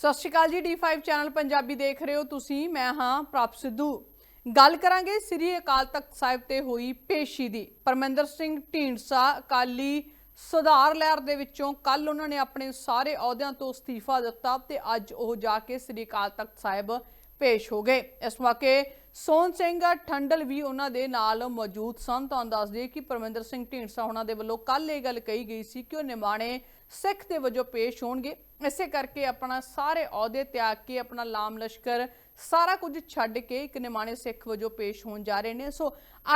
ਸਤਿ ਸ਼੍ਰੀ ਅਕਾਲ ਜੀ D5 channel Punjabi ਦੇਖ ਰਹੇ ਹੋ ਤੁਸੀਂ, ਮੈਂ ਹਾਂ ਪ੍ਰਭ ਸਿੱਧੂ। ਗੱਲ ਕਰਾਂਗੇ ਸ੍ਰੀ ਅਕਾਲ ਤਖਤ ਸਾਹਿਬ ਤੇ ਹੋਈ ਪੇਸ਼ੀ ਦੀ। ਪਰਮਿੰਦਰ ਸਿੰਘ ਢੀਂਡਸਾ ਅਕਾਲੀ ਸੁਧਾਰ ਲਹਿਰ ਦੇ ਵਿੱਚੋਂ ਕੱਲ ਉਹਨਾਂ ਨੇ ਆਪਣੇ ਸਾਰੇ ਅਹੁਦਿਆਂ ਤੋਂ ਅਸਤੀਫਾ ਦਿੱਤਾ ਤੇ ਅੱਜ ਉਹ ਜਾ ਕੇ ਸ੍ਰੀ ਅਕਾਲ ਤਖਤ ਸਾਹਿਬ ਪੇਸ਼ ਹੋ ਗਏ। ਇਸ ਮੌਕੇ ਸੋਹਣ ਸਿੰਘ ਠੰਡਲ ਵੀ ਉਹਨਾਂ ਦੇ ਨਾਲ ਮੌਜੂਦ ਸਨ। ਤੁਹਾਨੂੰ ਦੱਸ ਦਈਏ ਕਿ ਪਰਮਿੰਦਰ ਸਿੰਘ ਢੀਂਡਸਾ ਉਹਨਾਂ ਦੇ ਵੱਲੋਂ ਕੱਲ ਇਹ ਗੱਲ ਕਹੀ ਗਈ ਸੀ ਕਿ ਉਹ ਨਿਮਾਣੇ ਸਿੱਖ ਦੇ ਵਜੋਂ ਪੇਸ਼ ਹੋਣਗੇ। ਇਸੇ ਕਰਕੇ ਆਪਣਾ ਸਾਰੇ ਅਹੁਦੇ ਤਿਆਗ ਕੇ ਆਪਣਾ ਲਾਮ ਲਸ਼ਕਰ ਸਾਰਾ ਕੁਝ ਛੱਡ ਕੇ ਇੱਕ ਨਿਮਾਣੇ ਸਿੱਖ ਵਜੋਂ ਪੇਸ਼ ਹੋਣ ਜਾ ਰਹੇ ਨੇ। ਸੋ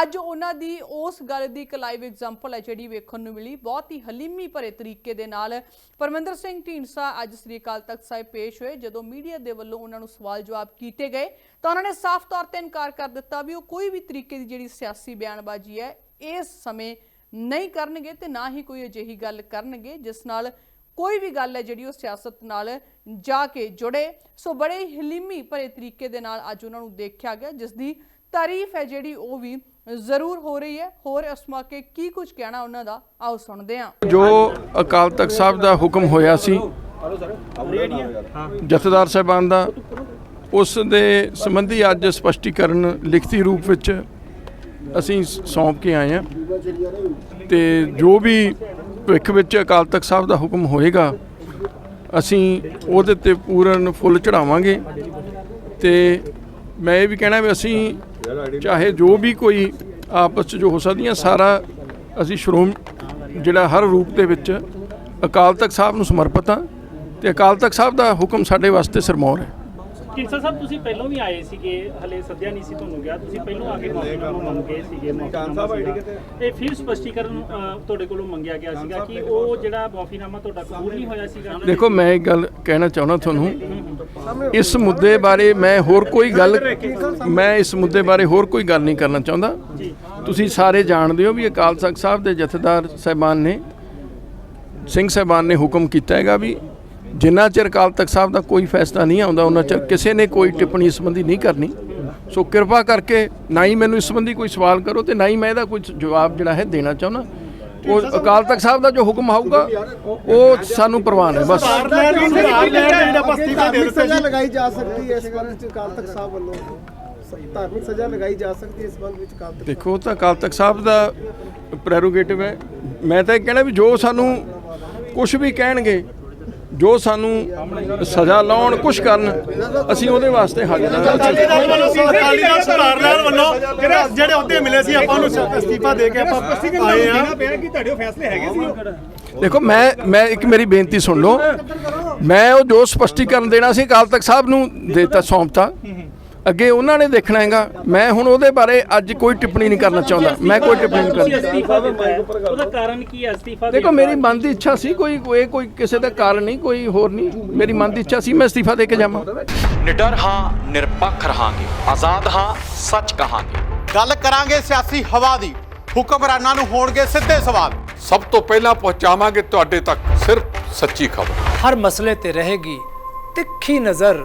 ਅੱਜ ਉਹਨਾਂ ਦੀ ਉਸ ਗੱਲ ਦੀ ਇੱਕ ਲਾਈਵ ਐਗਜ਼ਾਮਪਲ ਹੈ ਜਿਹੜੀ ਵੇਖਣ ਨੂੰ ਮਿਲੀ। ਬਹੁਤ ਹੀ ਹਲੀਮੀ ਭਰੇ ਤਰੀਕੇ ਦੇ ਨਾਲ ਪਰਮਿੰਦਰ ਸਿੰਘ ਢੀਂਡਸਾ ਅੱਜ ਸ੍ਰੀ ਅਕਾਲ ਤਖਤ ਸਾਹਿਬ ਪੇਸ਼ ਹੋਏ, ਜਦੋਂ ਮੀਡੀਆ ਦੇ ਵੱਲੋਂ ਉਹਨਾਂ ਨੂੰ ਸਵਾਲ ਜਵਾਬ ਕੀਤੇ ਗਏ। ਤਾਂ ਉਹਨਾਂ ਨੇ ਸਾਫ਼ ਤੌਰ ਤੇ ਇਨਕਾਰ ਕਰ ਦਿੱਤਾ ਵੀ ਉਹ ਕੋਈ ਵੀ ਤਰੀਕੇ ਦੀ ਜਿਹੜੀ ਸਿਆਸੀ ਬਿਆਨਬਾਜ਼ੀ ਹੈ, ਇਸ ਸਮੇਂ ਨਹੀਂ ਕਰਨਗੇ ਤੇ ਨਾ ਹੀ ਕੋਈ ਅਜਿਹੀ ਗੱਲ ਕਰਨਗੇ, ਜਿਸ ਨਾਲ ਕੋਈ ਵੀ ਗੱਲ ਹੈ ਜਿਹੜੀ ਉਹ ਸਿਆਸਤ ਨਾਲ ਜਾ ਕੇ ਜੁੜੇ। ਸੋ ਬੜੇ ਹਲੀਮੀ ਭਰੇ ਤਰੀਕੇ ਦੇ ਨਾਲ ਅੱਜ ਉਹਨਾਂ ਨੂੰ ਦੇਖਿਆ ਗਿਆ, ਜਿਸ ਦੀ ਤਾਰੀਫ ਹੈ ਜਿਹੜੀ ਉਹ ਵੀ ਜ਼ਰੂਰ ਹੋ ਰਹੀ ਹੈ। ਹੋਰ ਇਸ ਮੌਕੇ ਕੀ ਕੁਝ ਕਹਿਣਾ ਉਹਨਾਂ ਦਾ, ਆਓ ਸੁਣਦੇ ਹਾਂ। ਜੋ ਅਕਾਲ ਤਖਤ ਸਾਹਿਬ ਦਾ ਹੁਕਮ ਹੋਇਆ ਸੀ, ਜਥੇਦਾਰ ਸਾਹਿਬਾਨ ਦਾ, ਉਸ ਦੇ ਸੰਬੰਧੀ ਅੱਜ ਸਪਸ਼ਟੀਕਰਨ ਲਿਖਤੀ ਰੂਪ ਵਿੱਚ ਅਸੀਂ ਸੌਂਪ ਕੇ ਆਏ ਹਾਂ ਤੇ ਜੋ ਵੀ ਭਵਿੱਖ ਵਿੱਚ ਅਕਾਲ ਤਖਤ ਸਾਹਿਬ ਦਾ ਹੁਕਮ ਹੋਏਗਾ, ਅਸੀਂ ਉਹਦੇ ਤੇ ਪੂਰਨ ਫੁੱਲ ਚੜਾਵਾਂਗੇ ਤੇ ਮੈਂ ਇਹ ਵੀ ਕਹਿਣਾ ਵੀ ਅਸੀਂ ਚਾਹੇ ਜੋ ਵੀ ਕੋਈ ਆਪਸ 'ਚ ਜੋ ਹੋ ਸਕਦੀਆਂ, ਸਾਰਾ ਅਸੀਂ ਸ਼੍ਰੋਮ ਜਿਹੜਾ ਹਰ ਰੂਪ ਦੇ ਵਿੱਚ ਅਕਾਲ ਤਖਤ ਸਾਹਿਬ ਨੂੰ ਸਮਰਪਿਤ ਹਾਂ ਤੇ ਅਕਾਲ ਤਖਤ ਸਾਹਿਬ ਦਾ ਹੁਕਮ ਸਾਡੇ ਵਾਸਤੇ ਸਰਮੌਰ ਹੈ। ਕਿੰਸਾ ਸਾਹਿਬ ਤੁਸੀਂ ਪਹਿਲਾਂ ਵੀ ਆਏ ਸੀਗੇ ਹਲੇ ਸੱਦਿਆ ਨਹੀਂ ਸੀ ਤੁਹਾਨੂੰ ਗਿਆ। ਤੁਸੀਂ ਪਹਿਲਾਂ ਆ ਕੇ ਮਾਫੀਨਾਮਾ ਮੰਗ ਸੀਗੇ ਮਾਫੀਨਾਮਾ ਤੇ ਫਿਰ ਸਪਸ਼ਟੀਕਰਨ ਤੁਹਾਡੇ ਕੋਲੋਂ ਮੰਗਿਆ ਗਿਆ ਸੀਗਾ ਕਿ ਉਹ ਜਿਹੜਾ ਮਾਫੀਨਾਮਾ ਤੁਹਾਡਾ ਕਬੂਲ ਨਹੀਂ ਹੋਇਆ ਸੀਗਾ। ਦੇਖੋ ਮੈਂ ਇੱਕ ਗੱਲ ਕਹਿਣਾ ਚਾਹੁੰਦਾ ਤੁਹਾਨੂੰ। ਇਸ ਮੁੱਦੇ ਬਾਰੇ ਮੈਂ ਹੋਰ ਕੋਈ ਗੱਲ ਮੈਂ ਇਸ ਮੁੱਦੇ ਬਾਰੇ ਹੋਰ ਕੋਈ ਗੱਲ ਨਹੀਂ ਕਰਨਾ ਚਾਹੁੰਦਾ। ਤੁਸੀਂ ਸਾਰੇ ਜਾਣਦੇ ਹੋ ਵੀ ਅਕਾਲ ਤਖਤ ਸਾਹਿਬ ਦੇ ਜਥੇਦਾਰ ਸਾਹਿਬਾਨ ਨੇ ਸਿੰਘ ਸਾਹਿਬਾਨ ਨੇ ਹੁਕਮ ਕੀਤਾ ਹੈਗਾ ਵੀ ਜਿੰਨਾ ਚਿਰ ਅਕਾਲ ਤਖਤ ਸਾਹਿਬ ਦਾ ਕੋਈ ਫੈਸਲਾ ਨਹੀਂ ਆਉਂਦਾ, ਉਹਨਾਂ ਚਿਰ ਕਿਸੇ ਨੇ ਕੋਈ ਟਿੱਪਣੀ ਇਸ ਸੰਬੰਧੀ ਨਹੀਂ ਕਰਨੀ। ਸੋ ਕਿਰਪਾ ਕਰਕੇ ਨਾ ਹੀ ਮੈਨੂੰ ਇਸ ਸੰਬੰਧੀ ਕੋਈ ਸਵਾਲ ਕਰੋ ਤੇ ਨਾ ਹੀ ਮੈਂ ਇਹਦਾ ਕੋਈ ਜਵਾਬ ਜਿਹੜਾ ਹੈ ਦੇਣਾ ਚਾਹੁੰਦਾ। ਉਹ ਅਕਾਲ ਤਖਤ ਸਾਹਿਬ ਦਾ ਜੋ ਹੁਕਮ ਆਊਗਾ, ਉਹ ਸਾਨੂੰ ਪ੍ਰਵਾਨ ਹੈ, ਬਸ। ਸਜ਼ਾ ਲਗਾਈ ਜਾ ਸਕਦੀ ਹੈ ਇਸ ਸੰਬੰਧ ਅਕਾਲ ਤਖਤ ਸਾਹਿਬ ਵੱਲੋਂ ਧਾਰਮਿਕ ਸਜ਼ਾ ਲਗਾਈ ਜਾ ਸਕਦੀ ਹੈ ਇਸ ਸੰਬੰਧ ਵਿੱਚ ਅਕਾਲ ਤਖਤ ਦੇਖੋ ਤਾਂ ਅਕਾਲ ਤਖਤ ਸਾਹਿਬ ਦਾ ਪ੍ਰੈਰੋਗੇਟਿਵ ਹੈ। ਮੈਂ ਤਾਂ ਇਹ ਕਹਿਣਾ ਵੀ ਜੋ ਸਾਨੂੰ ਕੁਝ ਵੀ ਕਹਿਣਗੇ ਜੋ ਸਾਨੂੰ ਸਜ਼ਾ ਲਾਉਣ ਕੁਛ ਕਰਨ, ਅਸੀਂ ਉਹਦੇ ਵਾਸਤੇ ਹਾਜ਼ਰ ਹਾਂ। ਅਕਾਲੀ ਦਲ ਸੁਧਾਰ ਲੈਣ ਵੱਲੋਂ ਜਿਹੜੇ ਜਿਹੜੇ ਅਹੁਦੇ ਮਿਲੇ ਸੀ ਆਪਾਂ ਨੂੰ ਅਸਤੀਫਾ ਦੇ ਕੇ ਆਪਾਂ ਆਏ ਆ ਕਿ ਤੁਹਾਡੇ ਫੈਸਲੇ ਹੈਗੇ ਸੀ ਦੇਖੋ, ਮੈਂ ਮੈਂ ਇੱਕ ਮੇਰੀ ਬੇਨਤੀ ਸੁਣ ਲਓ। ਮੈਂ ਉਹ ਜੋ ਸਪਸ਼ਟੀਕਰਨ ਦੇਣਾ ਸੀ ਅਕਾਲ ਤਖਤ ਸਾਹਿਬ ਨੂੰ ਦੇਤਾ, ਸੌਂਪਤਾ। ਅੱਗੇ ਉਹਨਾਂ ਨੇ ਦੇਖਣਾ ਹੈਗਾ। ਮੈਂ ਹੁਣ ਉਹਦੇ ਬਾਰੇ ਅੱਜ ਕੋਈ ਟਿੱਪਣੀ ਨਹੀਂ ਕਰਨਾ ਚਾਹੁੰਦਾ। ਮੈਂ ਕੋਈ ਟਿੱਪਣੀ ਨਹੀਂ ਹੈ। ਉਹਦਾ ਕਾਰਨ ਕੀ ਹੈ? ਅਸਤੀਫਾ ਦੇਖੋ? ਮੇਰੀ ਮਨ ਦੀ ਇੱਛਾ ਸੀ ਕੋਈ ਕੋਈ ਕੋਈ ਕਿਸੇ ਦਾ ਕਾਰਨ ਨਹੀਂ ਕੋਈ ਹੋਰ ਨਹੀਂ। ਮੇਰੀ ਮਨ ਦੀ ਇੱਛਾ ਸੀ ਮੈਂ ਅਸਤੀਫਾ ਦੇ ਕੇ ਜਾਵਾਂ। ਨਿਡਰ ਹਾਂ ਨਿਰਪੱਖ ਰਹਾਂਗੇ। ਆਜ਼ਾਦ ਹਾਂ ਸੱਚ ਕਹਾਂਗੇ। ਗੱਲ ਕਰਾਂਗੇ ਸਿਆਸੀ ਹਵਾ ਦੀ। ਹੁਕਮਰਾਨਾਂ ਨੂੰ ਹੋਣਗੇ ਸਿੱਧੇ ਸਵਾਲ। ਸਭ ਤੋਂ ਪਹਿਲਾਂ ਪਹੁੰਚਾਵਾਂਗੇ ਤੁਹਾਡੇ ਤੱਕ ਸਿਰਫ ਸੱਚੀ ਖਬਰ। ਹਰ ਮਸਲੇ ਤੇ ਰਹੇਗੀ ਤਿੱਖੀ ਨਜ਼ਰ।